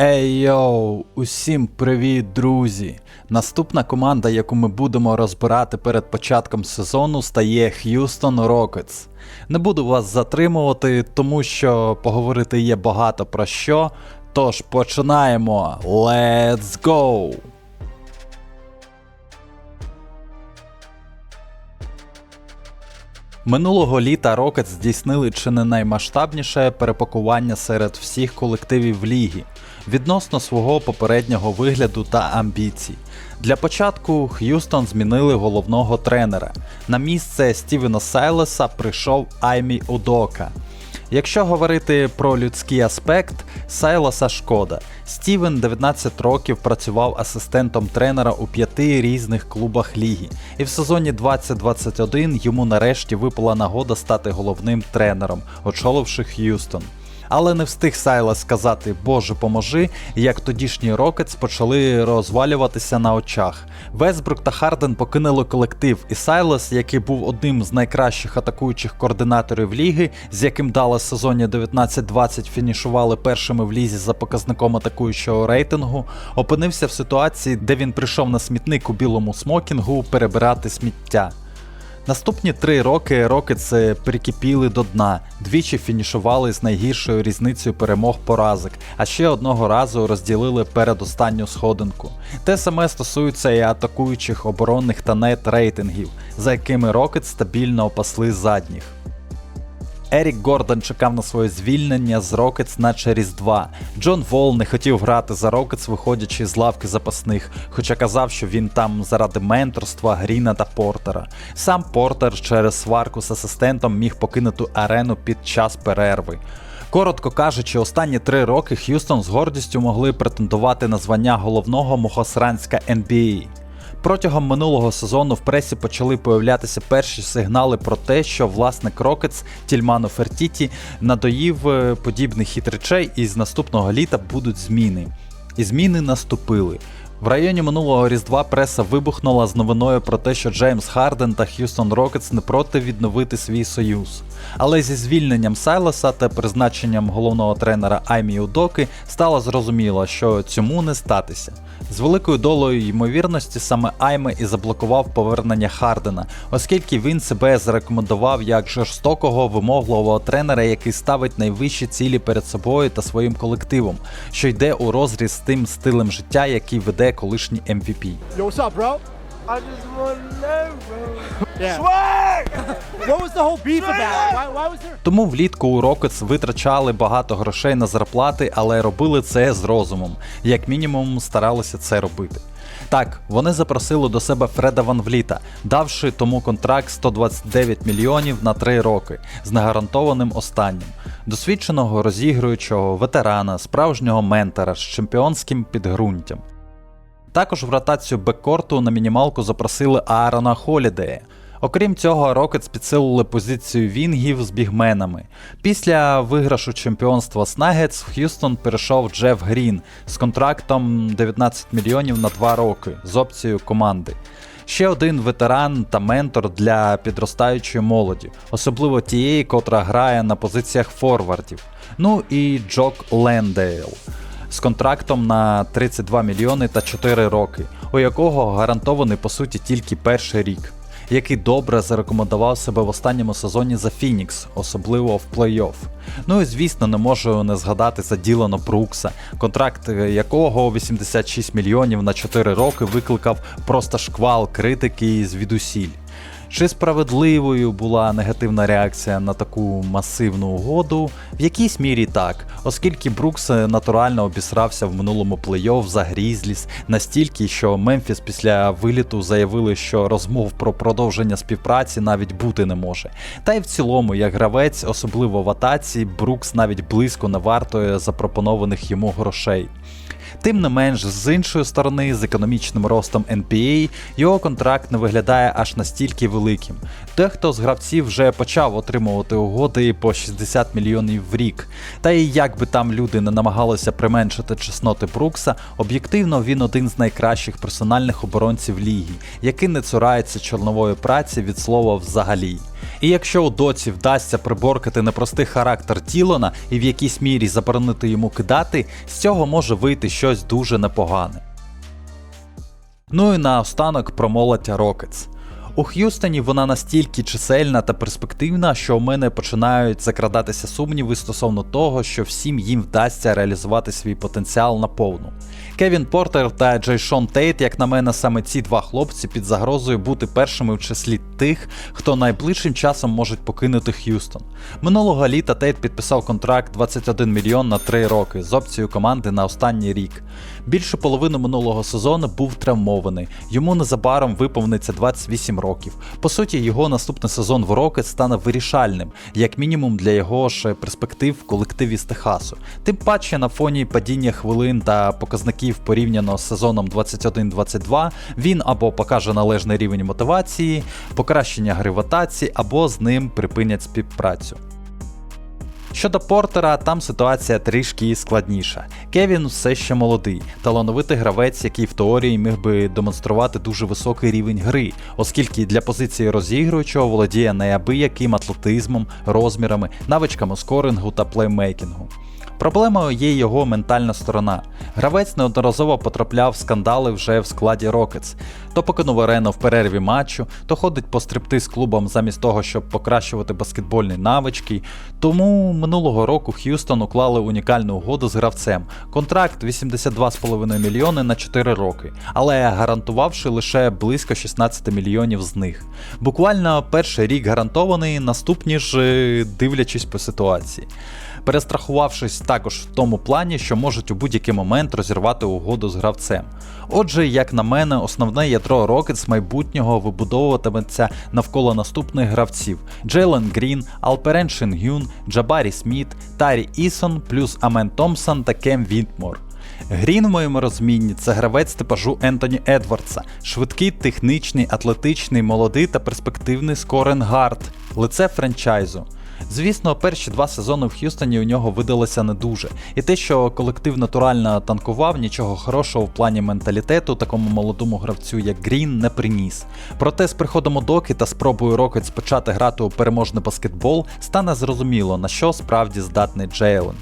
Ей йоу, усім привіт, друзі! Наступна команда, яку ми будемо розбирати перед початком сезону, стає Houston Rockets. Не буду вас затримувати, тому що поговорити є багато про що. Тож починаємо. Let's go! Минулого літа Rockets здійснили чи не наймасштабніше перепакування серед всіх колективів ліги відносно свого попереднього вигляду та амбіцій. Для початку Х'юстон змінили головного тренера. На місце Стівена Сайлеса прийшов Аймі Удока. Якщо говорити про людський аспект, Сайлоса шкода. Стівен 19 років працював асистентом тренера у п'яти різних клубах ліги, і в сезоні 2021 йому нарешті випала нагода стати головним тренером, очоливши Х'юстон. Але не встиг Сайлас сказати Боже поможи, як тодішні Рокетс почали розвалюватися на очах. Весбрук та Харден покинули колектив, і Сайлас, який був одним з найкращих атакуючих координаторів ліги, з яким дали в сезоні 19-20 фінішували першими в лізі за показником атакуючого рейтингу, опинився в ситуації, де він прийшов на смітник у білому смокінгу перебирати сміття. Наступні три роки Рокетс прикипіли до дна, двічі фінішували з найгіршою різницею перемог поразок, а ще одного разу розділили передостанню сходинку. Те саме стосується і атакуючих оборонних та нет рейтингів, за якими Рокетс стабільно опасли задніх. Ерік Гордон чекав на своє звільнення з Рокетс наче Різдва. Джон Волл не хотів грати за Рокетс, виходячи з лавки запасних, хоча казав, що він там заради менторства Гріна та Портера. Сам Портер через сварку з асистентом міг покинути арену під час перерви. Коротко кажучи, останні три роки Х'юстон з гордістю могли претендувати на звання головного мухосранська NBA. Протягом минулого сезону в пресі почали появлятися перші сигнали про те, що власник Рокетс Тільмано Фертіті надоїв е, подібних хитречей і з наступного літа будуть зміни. І зміни наступили. В районі минулого Різдва преса вибухнула з новиною про те, що Джеймс Харден та Х'юстон Рокетс не проти відновити свій союз. Але зі звільненням Сайлоса та призначенням головного тренера Аймі Удоки стало зрозуміло, що цьому не статися. З великою долею ймовірності саме Айме і заблокував повернення Хардена, оскільки він себе зарекомендував як жорстокого вимогливого тренера, який ставить найвищі цілі перед собою та своїм колективом, що йде у розріз з тим стилем життя, який веде колишній MVP. Yo, what's? I just want to know, bro. Yeah. What was the whole beef about? Why, why was there? Тому влітку у Rockets витрачали багато грошей на зарплати, але робили це з розумом, як мінімум старалися це робити. Так, вони запросили до себе Фреда Ван Вліта, давши тому контракт 129 мільйонів на 3 роки з негарантованим останнім, досвідченого розігруючого ветерана, справжнього ментора з чемпіонським підґрунтям. Також в ротацію беккорту на мінімалку запросили Аарона Холідея. Окрім цього, Рокетс підсилили позицію вінгів з бігменами. Після виграшу чемпіонства з в Х'юстон перейшов Джеф Грін з контрактом 19 мільйонів на 2 роки з опцією команди. Ще один ветеран та ментор для підростаючої молоді, особливо тієї, котра грає на позиціях форвардів. Ну і Джок Лендейл з контрактом на 32 мільйони та 4 роки, у якого гарантований по суті тільки перший рік, який добре зарекомендував себе в останньому сезоні за Фінікс, особливо в плей-офф. Ну і звісно, не можу не згадати за Ділана Брукса, контракт якого 86 мільйонів на 4 роки викликав просто шквал критики звідусіль. Чи справедливою була негативна реакція на таку масивну угоду? В якійсь мірі так, оскільки Брукс натурально обісрався в минулому плей-офф за Грізліс настільки, що Мемфіс після виліту заявили, що розмов про продовження співпраці навіть бути не може. Та й в цілому, як гравець, особливо в атаці, Брукс навіть близько не вартує запропонованих йому грошей. Тим не менш, з іншої сторони, з економічним ростом NBA, його контракт не виглядає аж настільки великим. Дехто з гравців вже почав отримувати угоди по 60 мільйонів в рік. Та і як би там люди не намагалися применшити чесноти Брукса, об'єктивно він один з найкращих персональних оборонців ліги, який не цурається чорнової праці від слова взагалі. І якщо у доці вдасться приборкати непростий характер Ділона і в якійсь мірі заборонити йому кидати, з цього може вийти щось дуже непогане. Ну і наостанок про молодь Рокетс. У Х'юстоні вона настільки чисельна та перспективна, що у мене починають закрадатися сумніви стосовно того, що всім їм вдасться реалізувати свій потенціал наповну. Кевін Портер та Джейшон Тейт, як на мене, саме ці два хлопці під загрозою бути першими в числі тих, хто найближчим часом можуть покинути Х'юстон. Минулого літа Тейт підписав контракт 21 мільйон на 3 роки з опцією команди на останній рік. Більше половини минулого сезону був травмований. Йому незабаром виповниться 28 років. По суті, його наступний сезон в Рокет стане вирішальним, як мінімум для його ж перспектив в колективі з Техасу. Тим паче на фоні падіння хвилин та показників порівняно з сезоном 21-22 він або покаже належний рівень мотивації, покращення гри в атаці, або з ним припинять співпрацю. Щодо Портера, там ситуація трішки складніша. Кевін все ще молодий, талановитий гравець, який в теорії міг би демонструвати дуже високий рівень гри, оскільки для позиції розігруючого володіє неабияким атлетизмом, розмірами, навичками скорингу та плеймейкінгу. Проблемою є його ментальна сторона. Гравець неодноразово потрапляв в скандали вже в складі Рокетс. То покинув арену в перерві матчу, то ходить по стрибти з клубом замість того, щоб покращувати баскетбольні навички. Тому минулого року Х'юстон уклали унікальну угоду з гравцем. Контракт 82,5 мільйони на 4 роки, але гарантувавши лише близько 16 мільйонів з них. Буквально перший рік гарантований, наступні ж е, дивлячись по ситуації перестрахувавшись також в тому плані, що можуть у будь-який момент розірвати угоду з гравцем. Отже, як на мене, основне ядро Rockets майбутнього вибудовуватиметься навколо наступних гравців: Джейлен Грін, Алперен Шингюн, Джабарі Сміт, Тарі Ісон, плюс Амен Томпсон та Кем Вінтмор. Грін в моєму розумінні це гравець типажу Ентоні Едвардса, швидкий, технічний, атлетичний, молодий та перспективний скоренгард, лице франчайзу. Звісно, перші два сезони в Х'юстоні у нього видалося не дуже, і те, що колектив натурально танкував, нічого хорошого в плані менталітету такому молодому гравцю, як Грін, не приніс. Проте з приходом Удоки та спробою Рокетс почати грати у переможний баскетбол, стане зрозуміло, на що справді здатний Джейлен.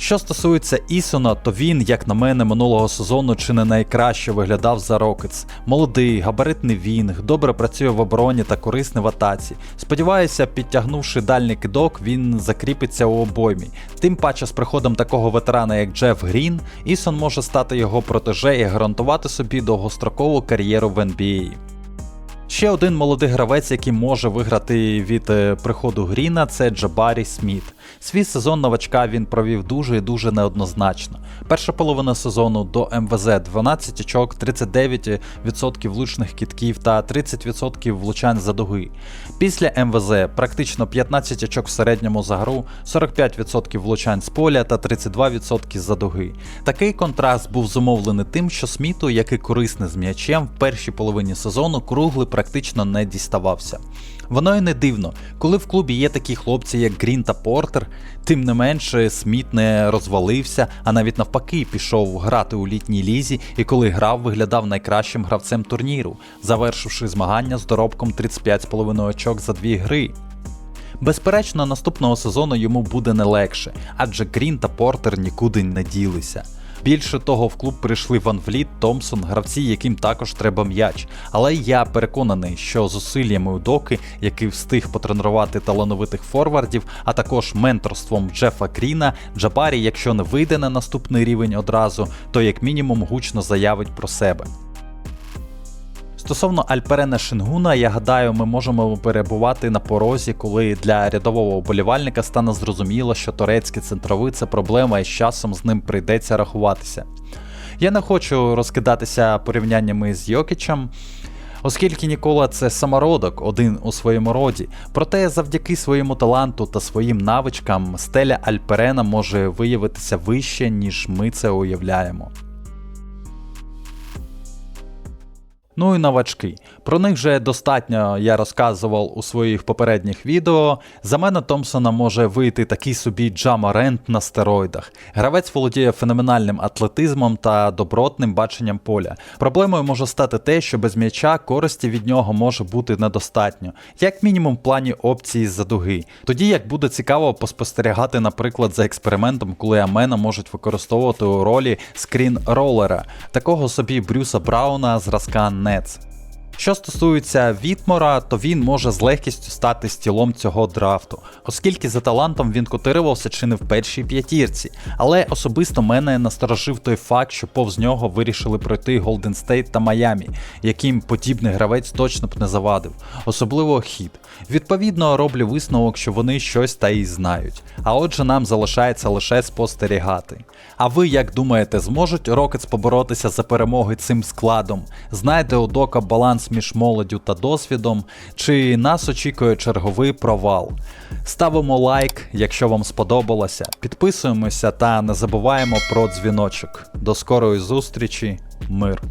Що стосується Ісона, то він, як на мене, минулого сезону чи не найкраще виглядав за Рокетс. Молодий, габаритний вінг, добре працює в обороні та корисний в атаці. Сподіваюся, підтягнувши дальній кидок, він закріпиться у обоймі. Тим паче з приходом такого ветерана, як Джеф Грін, Ісон може стати його протеже і гарантувати собі довгострокову кар'єру в NBA. Ще один молодий гравець, який може виграти від е, приходу Гріна, це Джабарі Сміт. Свій сезон новачка він провів дуже і дуже неоднозначно. Перша половина сезону до МВЗ 12 очок, 39% влучних кітків та 30% влучань за дуги. Після МВЗ практично 15 очок в середньому за гру, 45% влучань з поля та 32% за дуги. Такий контраст був зумовлений тим, що Сміту, який корисний з м'ячем, в першій половині сезону круглий практично не діставався. Воно і не дивно, коли в клубі є такі хлопці, як Грін та Портер, тим не менше Сміт не розвалився, а навіть навпаки пішов грати у літній лізі і коли грав, виглядав найкращим гравцем турніру, завершивши змагання з доробком 35,5 очок за дві гри. Безперечно, наступного сезону йому буде не легше, адже Грін та Портер нікуди не ділися. Більше того, в клуб прийшли Ван Вліт, Томпсон, гравці, яким також треба м'яч. Але я переконаний, що зусиллями Удоки, який встиг потренувати талановитих форвардів, а також менторством Джефа Кріна, Джабарі, якщо не вийде на наступний рівень одразу, то як мінімум гучно заявить про себе. Стосовно Альперена Шингуна, я гадаю, ми можемо перебувати на порозі, коли для рядового вболівальника стане зрозуміло, що турецький центровий це проблема і з часом з ним прийдеться рахуватися. Я не хочу розкидатися порівняннями з Йокічем. Оскільки Нікола це самородок, один у своєму роді, проте завдяки своєму таланту та своїм навичкам стеля Альперена може виявитися вище, ніж ми це уявляємо. Ну і новачки. Про них вже достатньо я розказував у своїх попередніх відео. За мене Томпсона може вийти такий собі Джамарент на стероїдах. Гравець володіє феноменальним атлетизмом та добротним баченням поля. Проблемою може стати те, що без м'яча користі від нього може бути недостатньо, як мінімум в плані опції з-за дуги. Тоді як буде цікаво поспостерігати, наприклад, за експериментом, коли Амена можуть використовувати у ролі скрін-ролера, такого собі Брюса Брауна зразка Нец. Що стосується Вітмора, то він може з легкістю стати стілом цього драфту, оскільки за талантом він котирувався чи не в першій п'ятірці. Але особисто мене насторожив той факт, що повз нього вирішили пройти Голден Стейт та Майамі, яким подібний гравець точно б не завадив, особливо хід. Відповідно, роблю висновок, що вони щось та й знають. А отже, нам залишається лише спостерігати. А ви як думаєте, зможуть Рокетс поборотися за перемоги цим складом? Знайде у Дока між молоддю та досвідом, чи нас очікує черговий провал? Ставимо лайк, якщо вам сподобалося, підписуємося та не забуваємо про дзвіночок. До скорої зустрічі, мир!